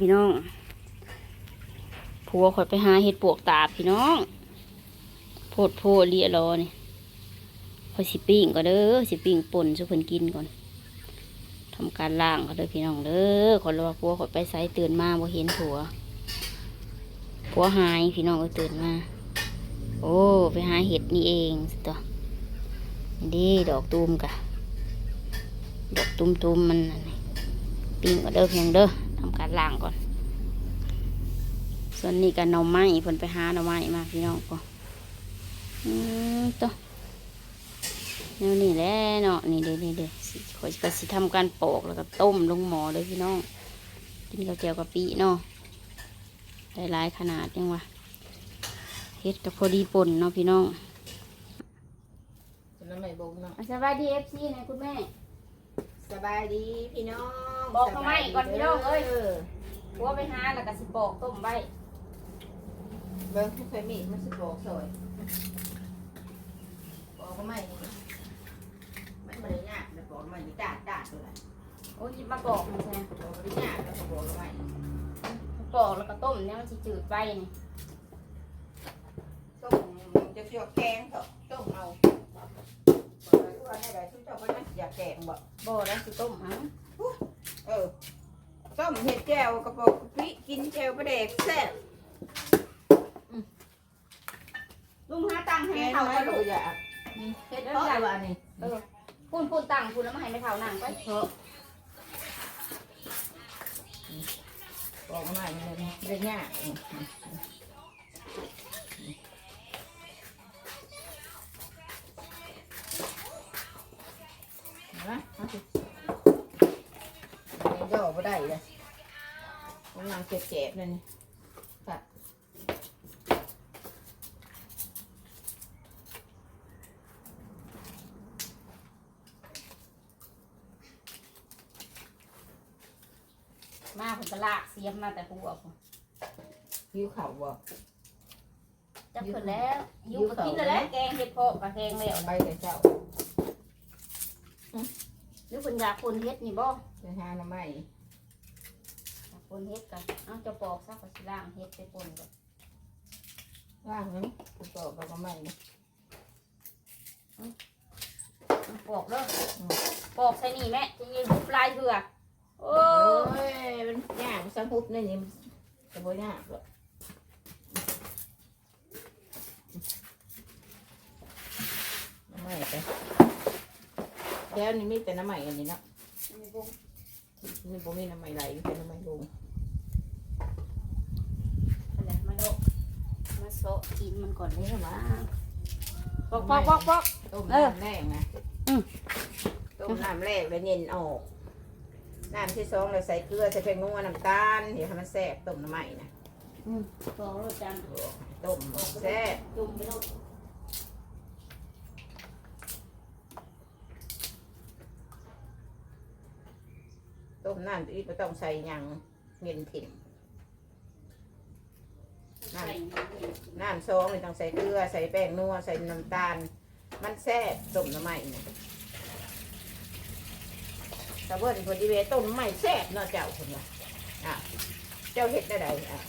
พี่น้องผัวข่อยไปหาเห็ดปวกตาพี่น้องโพดโพดเลียรอนี่ข่อยสิปิ้งก่อนเด้อสิปิ้งป่นสุเพิ่นกินก่อนทำการล้างก่อนเด้อพี่น้องเด้อขอยรอผัวข่อยไปไสตื่นมาบ่เห็นผัวผัวหายพี่น้องก็ตื่นมาโอ้ไปหาเห็ดนี่เองสตัวนี่เด้ดอกตูมกะดอกตุ้มๆมันนั่นนี่ปิ้งก็เด้อเพียงเด้อ ล้างก่อน ส่วนนี้ก็หน่อไม้เพิ่นไปหาหน่อไม้มาพี่น้องก็อืมตัวแนวนี้แหละเนาะนี่เด้นี่เด้สิขอยก็สิทำการปอกแล้วก็ต้มลงหม้อเลยพี่น้อง กินกับแจ่วกะปิเนาะได้หลายขนาดยังวะเฮ็ดกับพอดีป่นเนาะพี่น้องจะน้ำไม่บงเนาะสวัสดีเอฟซีนะคุณแม่ สบายดีพี่น้อง บอกเขาไม่ก่อนพี่น้องเอ้ยอผัวไปหาแล้วก็สิปอกต้มไว้เบิ้งเคยมีมันสิบอกสวยบอกเขาไม่มันไม่ได้ยากแต่บอกมันมีดาดดาดตัวละโอ้ยหยิบมาปอกมันใช่ไหมบอกไม่ได้ยากแต่บอกเขาไม่ปอกแล้วก็ต้มเนี่ยมันสิจืดไปนี่ ต้มเห็ดแจ่วกระบอกกะปิกินแจ่วประเด็กแซ่บลุงหาตังค์แกให้เขาน้อไปดูกอยากเห็ดเพราะอะไรวะนี่เออพูนพูนตังค์พูนแล้วมาให้ไม่เท่านั่งไปเพาะบอกเขาไม่มันไม่ได้ยนะเอาสิ มันย่อบ่ได้เลยกำลังเจ็บๆเลยนี่ค่ะมาผมก็ลากเสียมมาแต่หัวผมหิวเข่าวบ่จับเพิ่นแล้วอยูก็กินแล้วแหละแกงเห็ดเพาะกับแกงแล้ว ไปแต่เจ้า หรือเพิ่นอยากคนเฮ็ดนี่บ่ไปหาหน่อไม้อยากคนเฮ็ดกันเอาจะปอกซะก็สิล้างเฮ็ดไปปนก่อนว่างนั้นกูตอบกับหน่อไม้นี่เอาปอกเด้ออปอกใส่นี่แม่จะยิงหุบลายเถื่อโอ้โอ้ยมันยากมันสะพุบในนี่มันจะบ่ยากหรอกหน่อไม้ไปแล้ วนี่มีแต่หน่อไม้อันนี้เนาะนี่บ่มีน้ำไม้ไหลเป็นน้ำไม้ลงอะไรมาโดมาโซะกินมันก่อนเลยว่าปอกปอกปอกปอกต้มเออน้ำแรกนะอืมต้มน้ำแรกแล้วเย็นออก น้ำที่สองเราใส่เกลือใส่เพงนัวน้ำตาลเดี๋ยวให้มันแซ่บต้มน้ำใหม่นะอืมปอกรสจังต้มแซ่บจุ่มไปโด ต้มน้ำอีกไม่ต้องใส่หยังเงินถิ่นใส่น้ำซองไม่ต้องใส่เกลือใส่แป้งนัวใส่น้ำตาล มันแซ่บต้มน้ำใหม่นะแต่ว่าที่พอดีเวต้มน้ำใหม่แซ่บเนาะเจ้าคนละอะเจ้าเห็ดได้ไดอะ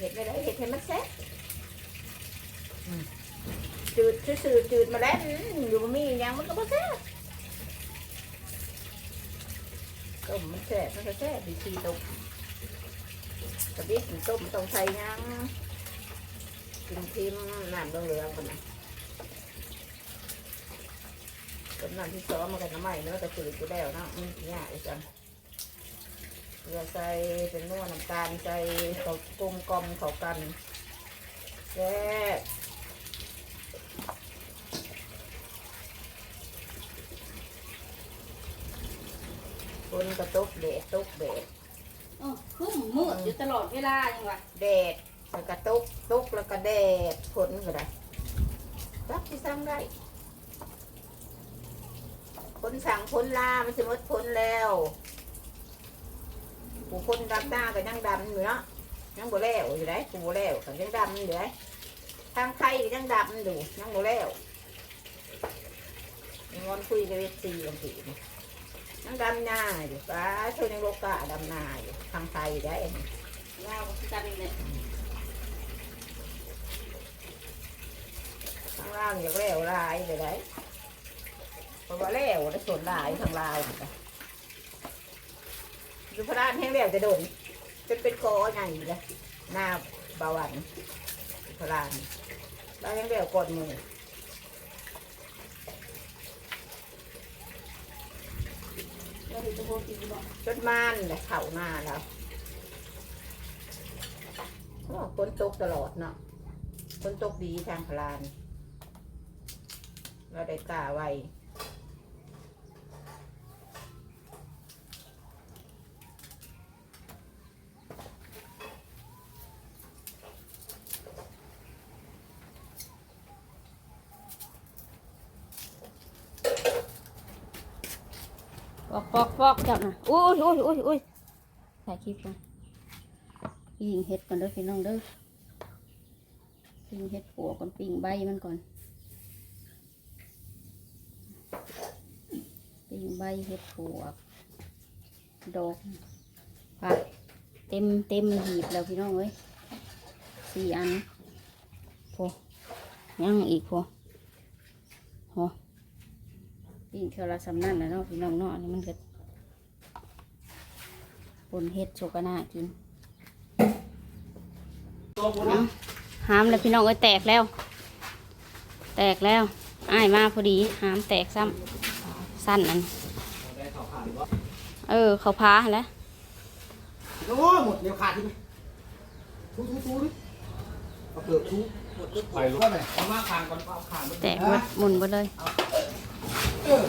เห็ดได้ไดเห็ดให้มันแซ่บอืมจืดซื่อๆจืดมาแล้วอืมอยู่บ่มีหยังมันก็บ่แซ่บ ต้มมันแซ่บมันก็แซ่บดีทีต้มกะปิกินต้มต้องใส่ยังกินทิมน้ำเหลืองๆกันนะต้มน้ำที่ซ้อมมากันน้ำใหม่เนื้อะกระสือกูแล้วนะมันง่ายจังเกลือใส่เป็นนวดน้ำตาลใส่เขากลมกลมเขากันแซ่บ คนกระตุกเดดตุกเดดอ๋อคือมืดอยู่ตลอดเวลายังวะแดดแล้วก็ตุกตุกแล้วก็แดดผลก็ได้รักที่สร้างได้คนสั่งคนลามันจะหมดคนแล้วผู้คนดำหน้าก็ยังดำอยู่เนาะยังบ่แล้วอยู่ได้ผู้บ่แล้วก็ยังดำอยู่ได้ทางไทยก็ยังดำอยู่ยังบ่แล้วยังงอนคุยกับเวทีบาง ทีนี่ยังดำหน้าอยู่ป้าโถคนยังโลกาดำนาอยู่ทางไทยได้ลาวก็คือกันนี่แหละทางล่างอย่าแล้วลายไปได้เพราะว่าแล้วได้ส่วนลายทางลาวนี่ยุพราชแห้งแล้วจะโดนจนเป็นกอใหญ่เลยหน้าเบาหวานยุพราชลายแห้งแล้วกดมือ แล้วถึง จดม่านเลยเข่าหน้าแล้วฝนตกตลอดเนาะฝนตกดีทางพลาน เราได้กล้าไว้ ฟอกฟอกจับนะโอ้ยโอ้ยโอ้ยโอ้ยถ่ายคลิปก่อนยิงเห็ดก่อนเด้อพี่น้องเด้อยิงเห็ดปัวก่อนปิ้งใบมันก่อนปิ้งใบเห็ดปัวดอกผักเต็มเต็มหีบแล้วพี่น้องเอ้ยสี่อันโพยังอีกโพโห ปิ้งเทอละสำนั่นแหละเนาะพี่น้องเนาะอันนี่มันก็ปนเฮ็ดโชกนากินเอาหามแล้วพี่น้องเอ้ยแตกแล้ว แตกแล้วอ้ายมาพอดีหามแตกซ้ำสั้นอันเออ เขาพาแล้วโอ้หมดเดี๋ยวขาดที่ไหมทุทุทุดิเอาเปลือกทุหมดไปรู้ไหมเอามาขางก่อนเอาขางแตกหมดหมุนหมดเลยเออ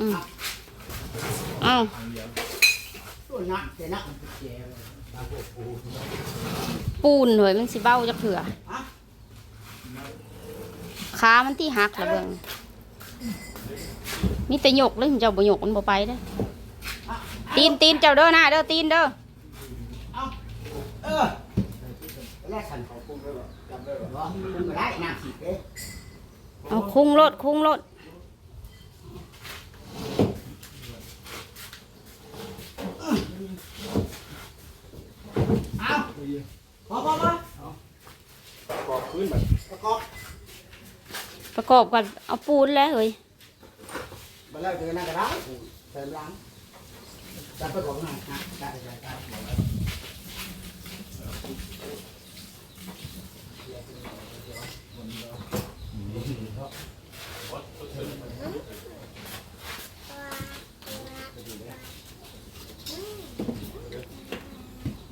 อืมเอ้าตัวนักแต่นักมันติดแก่เลยตามพวกปูปูนเลยมันสิเบ้าจะเผื่อฮะขามันที่หักละเบิ่งมีแต่หยกเลยเจ้าบ่หยกมันบ่ไปเด้ออะตีนตีนเจ้าเด้อหน้าเด้อตีนเด้อเอาเออแรกขันเขาปุ้งได้หรอจำได้หรอว่าปุ้งก็ได้น้ำฉีดเด้เอาคุ้งรถคุ้งรถ เอาพอพอพอบอกขึ้นแบบประกอบประกอบกันเอาปูนแล้วเฮ้ยมาแล้วเจอหน้ากระดาษเติมล้างจับประกอบหน่อยนะได้ได้ได้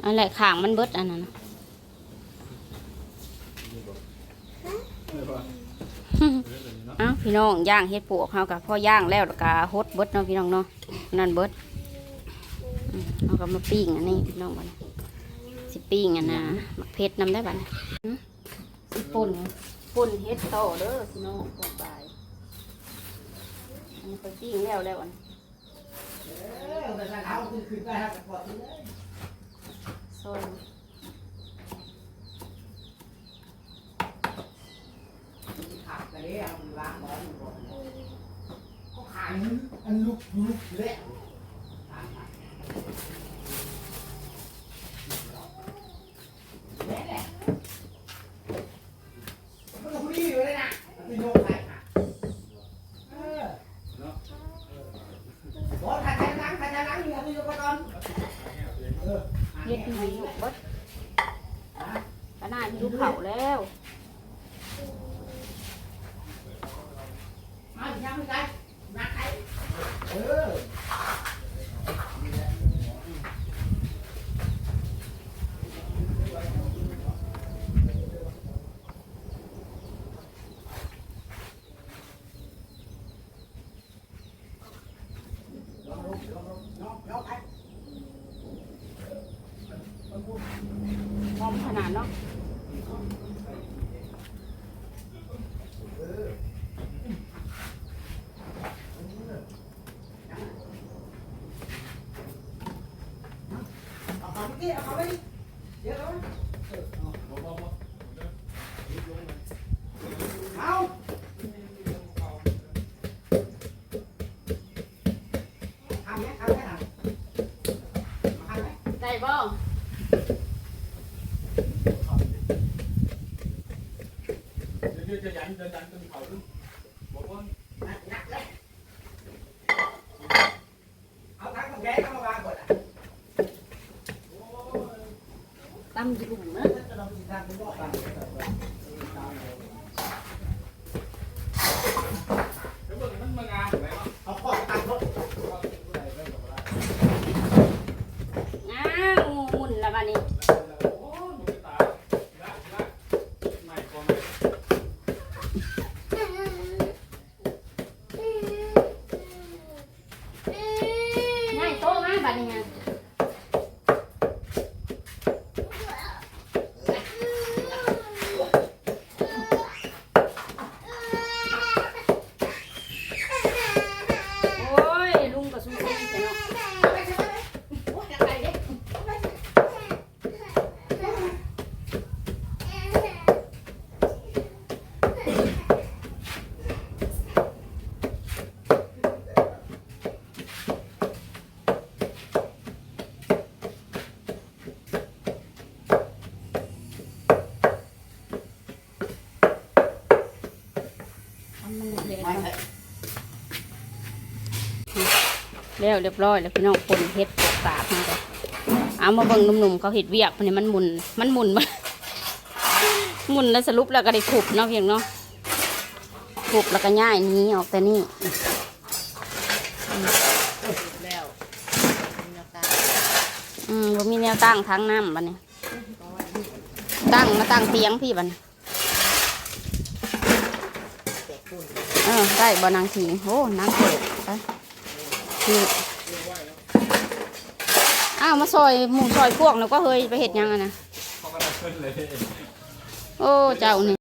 อันแหละขางมันเบิดอันนั้นนะเอ้าพี่น้องย่างเฮ็ดปวกเฮากับพ่อย่างแล้วก็ฮดเบิดเนาะพี่น้องเนาะนั่นเบิดเอาก็มาปิ้งอันนี้พี่น้องบัดนี้สิปิ้งอันน่ะมักเผ็ดนำได้บัดสิป่นป่นเฮ็ดโตเด้อพี่น้องปนไปอันนี้ไปปิ้งแล้วแล้วอันเออแต่ถ้าเอาขึ้นได้ครับ ซอยขาดเลยเอาล้างหมอนก่อนก็ขายอันลุกลุกเละเละแหละมันก็พอดีอยู่เลยนะพี่โน้ตขายขาดเออบอกถ่ายถ่ายล้างถ่ายถ่ายล้างอยู่เอาไปดูก่อนเออ เฮ็ดที่ไหนลูกเบิด ก็น่าหิวเขาแล้วมาอีกยังไม่ได้นักไอ้เออพร้อมขนาดเนาะ เกะเขาไปดิเดี๋ยวเขาเอาทำไหมทำไหมทำทำไหมได้บ่เดี๋ยวจะยันจะยันจนเขาบอกว่านักเลยเอาทั้งกระแกทั้ง ๆแต่เแล้วเรียบร้อยแล้วพี่น้องปนเฮ็ดปวกตาบมาเลยเอามาเบิ่งหนุ่มๆเขาเห็ดเวียกมันนี่มันหมุนมันหมุนมาหมุนแล้วสรุปแล้วก็ได้ขุบเนาะเพียงเนาะขุบแล้วก็ย่ายหนี้ออกแต่นี่แล้วอืมบ่มีแนวตั้งทางน้ำบัดนี้ตั้งมาตั้งเตียงพี่บัดนี้แตกคุณเออได้บ่นางถิงโอ้นางเกิดไป นี่อ้าวมาซอยหมูซอยพวกแล้วก็เฮยไปเห็ดหยังอะนะ เขาก็ได้ขึ้นเลย โอ้ เจ้านี่